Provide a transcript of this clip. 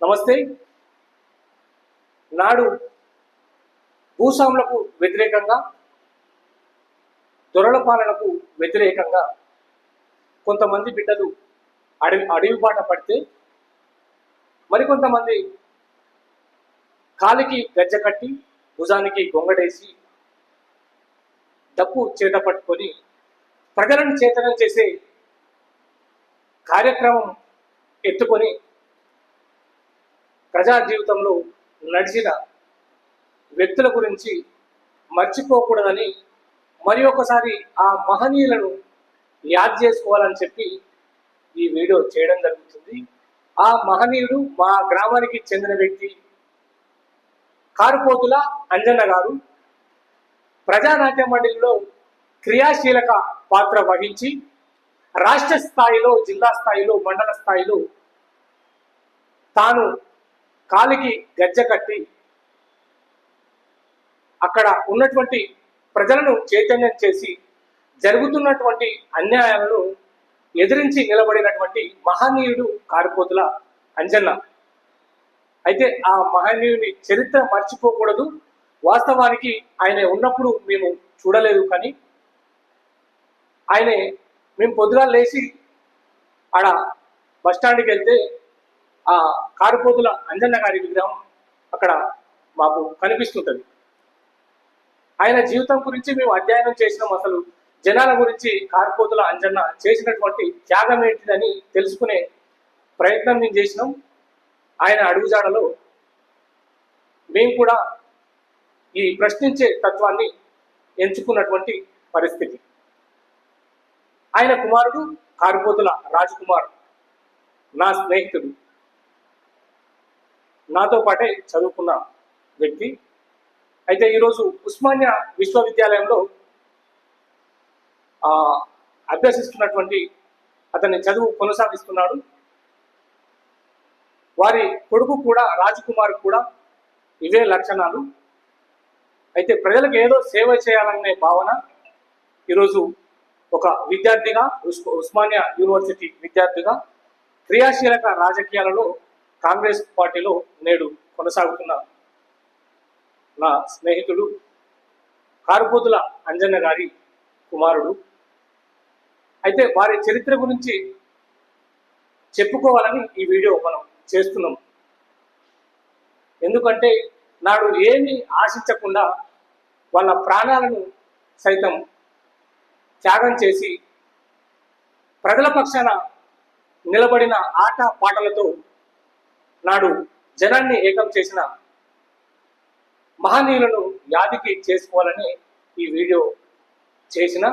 నమస్తే. నాడు భూస్వాములకు వ్యతిరేకంగా దొరల పాలనకు వ్యతిరేకంగా కొంతమంది బిడ్డలు అడవి అడవి బాట పడితే మరికొంతమంది కాలికి గజ్జ కట్టి భుజానికి గొంగడేసి డప్పు చేత పట్టుకొని ప్రజలను చేతనం చేసే కార్యక్రమం ఎత్తుకొని ప్రజా జీవితంలో నడిచిన వ్యక్తుల గురించి మర్చిపోకూడదని మరి ఒకసారి ఆ మహనీయులను యాద్ చేసుకోవాలని చెప్పి ఈ వీడియో చేయడం జరుగుతుంది. ఆ మహనీయుడు మా గ్రామానికి చెందిన వ్యక్తి కారుపోతుల అంజన్న గారు ప్రజానాట్య మండలిలో క్రియాశీలక పాత్ర వహించి రాష్ట్ర స్థాయిలో జిల్లా స్థాయిలో మండల స్థాయిలో తాను కాలికి గజ్జ కట్టి అక్కడ ఉన్నటువంటి ప్రజలను చైతన్యం చేసి జరుగుతున్నటువంటి అన్యాయాలను ఎదిరించి నిలబడినటువంటి మహనీయుడు కారిపోతుల అంజన్న. అయితే ఆ మహనీయుని చరిత్ర మర్చిపోకూడదు. వాస్తవానికి ఆయన ఉన్నప్పుడు మేము చూడలేదు కానీ ఆయనే మేము పొద్దుగా లేచి ఆడ బస్టాండ్కి వెళ్తే ఆ కారుపోతుల అంజన్న గారి విగ్రహం అక్కడ మాకు కనిపిస్తుంటుంది. ఆయన జీవితం గురించి మేము అధ్యయనం చేసినాం అసలు. జనాల గురించి కారుపోతుల అంజన్న చేసినటువంటి త్యాగం ఏంటిదని తెలుసుకునే ప్రయత్నం మేము చేసినాం. ఆయన అడుగుజాడలో మేము కూడా ఈ ప్రశ్నించే తత్వాన్ని ఎంచుకున్నటువంటి పరిస్థితి. ఆయన కుమారుడు కారుపోతుల రాజకుమార్ నా స్నేహితుడు. నాతో పాటే చదువుకున్న వ్యక్తి. అయితే ఈరోజు ఉస్మానియా విశ్వవిద్యాలయంలో అభ్యసిస్తున్నటువంటి అతని చదువు కొనసాగిస్తున్నాడు. వారి కొడుకు కూడా రాజకుమార్ కూడా ఇవే లక్షణాలు. అయితే ప్రజలకు ఏదో సేవ చేయాలనే భావన ఈరోజు ఒక విద్యార్థిగా ఉస్- ఉస్మానియా యూనివర్సిటీ విద్యార్థిగా క్రియాశీలక రాజకీయాలలో కాంగ్రెస్ పార్టీలో నేడు కొనసాగుతున్న నా స్నేహితుడు కారుపోతుల అంజన్న గారి కుమారుడు. అయితే వారి చరిత్ర గురించి చెప్పుకోవాలని ఈ వీడియో మనం చేస్తున్నాం. ఎందుకంటే నాడు ఏమీ ఆశించకుండా వాళ్ళ ప్రాణాలను సైతం త్యాగం చేసి ప్రజల పక్షాన నిలబడిన ఆట పాటలతో నాడు జనాన్ని ఏకం చేసిన మహనీయులను యాదికి చేసుకోవాలని ఈ వీడియో చేసిన